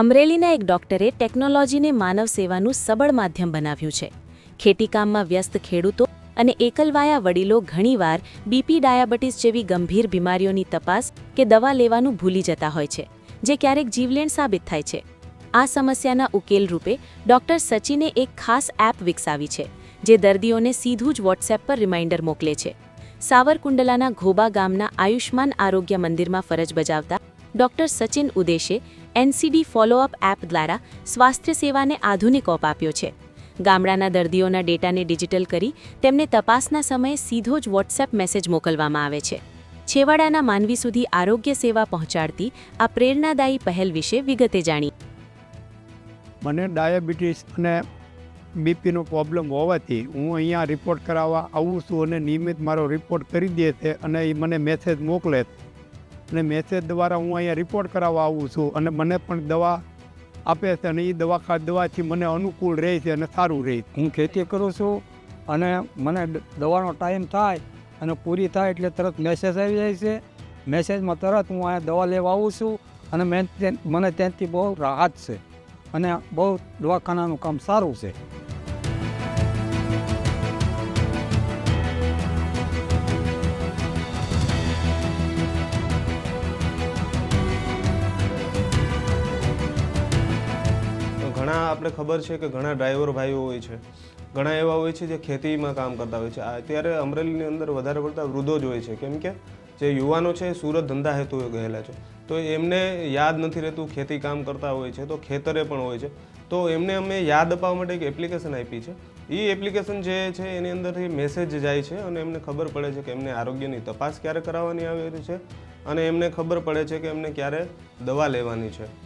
અમરેલીના એક ડોક્ટરે ટેકનોલોજીને માનવ સેવાનું સબળ માધ્યમ બનાવ્યું છે. ખેતીકામમાં વ્યસ્ત ખેડૂતો અને એકલવાયા વડીલો ઘણીવાર બીપી ડાયાબિટીસ જેવી ગંભીર બીમારીઓની તપાસ કે દવા લેવાનું ભૂલી જતા હોય છે, જે ક્યારેક જીવલેણ સાબિત થાય છે. આ સમસ્યાના ઉકેલ રૂપે ડોક્ટર સચિને એક ખાસ એપ વિકસાવી છે, જે દર્દીઓને સીધું જ વોટ્સએપ પર રિમાઇન્ડર મોકલે છે. સાવરકુંડલાના ઘોબા ગામના આયુષ્માન આરોગ્ય મંદિરમાં ફરજ બજાવતા ડોક્ટર સચિન ઉદેશે એનસીડી ફોલોઅપ એપ દ્વારા સ્વાસ્થ્ય સેવાને આધુનિક ઓપ આપ્યો છે. ગામડાના દર્દીઓના ડેટાને ડિજિટલ કરી તેમને તપાસના સમયે સીધો જ વોટ્સએપ મેસેજ મોકલવામાં આવે છે. છેવાડાના માનવી સુધી આરોગ્ય સેવા પહોંચાડતી આ પ્રેરણાદાયી પહેલ વિશે વિગતે જાણી. મને ડાયાબિટીસ અને બીપીનો પ્રોબ્લેમ હોવાથી હું અહીંયા રિપોર્ટ કરાવવા આવું છું અને નિયમિત મારો રિપોર્ટ કરી દે છે અને એ મને મેસેજ મોકલે છે. અને મેસેજ દ્વારા હું અહીંયા રિપોર્ટ કરાવવા આવું છું અને મને પણ દવા આપે છે અને એ દવા દવાથી મને અનુકૂળ રહે છે અને સારું રહે છે. હું ખેતી કરું છું અને મને દવાનો ટાઈમ થાય અને પૂરી થાય એટલે તરત મેસેજ આવી જાય છે. મેસેજમાં તરત હું અહીંયા દવા લેવા આવું છું અને મેં મને ત્યાંથી બહુ રાહત છે અને બહુ દવાખાનાનું કામ સારું છે. ઘણા આપણે ખબર છે કે ઘણા ડ્રાઈવર ભાઈઓ હોય છે. ઘણા એવા હોય છે જે ખેતીમાં કામ કરતા હોય છે. અત્યારે અમરેલીની અંદર વધારે પડતા વૃદ્ધો જ હોય છે. કેમ કે જે યુવાનો છે સુરત ધંધા હેતુએ ગયેલા છે. તો એમને યાદ નથી રહેતું ખેતી કામ કરતા હોય છે, તો ખેતરે પણ હોય છે. તો એમને અમે યાદ અપાવવા માટે એક એપ્લિકેશન આપી છે. એ એપ્લિકેશન જે છે એની અંદરથી મેસેજ જાય છે અને એમને ખબર પડે છે કે એમને આરોગ્યની તપાસ ક્યારે કરાવવાની આવેલી છે અને એમને ખબર પડે છે કે એમને ક્યારે દવા લેવાની છે.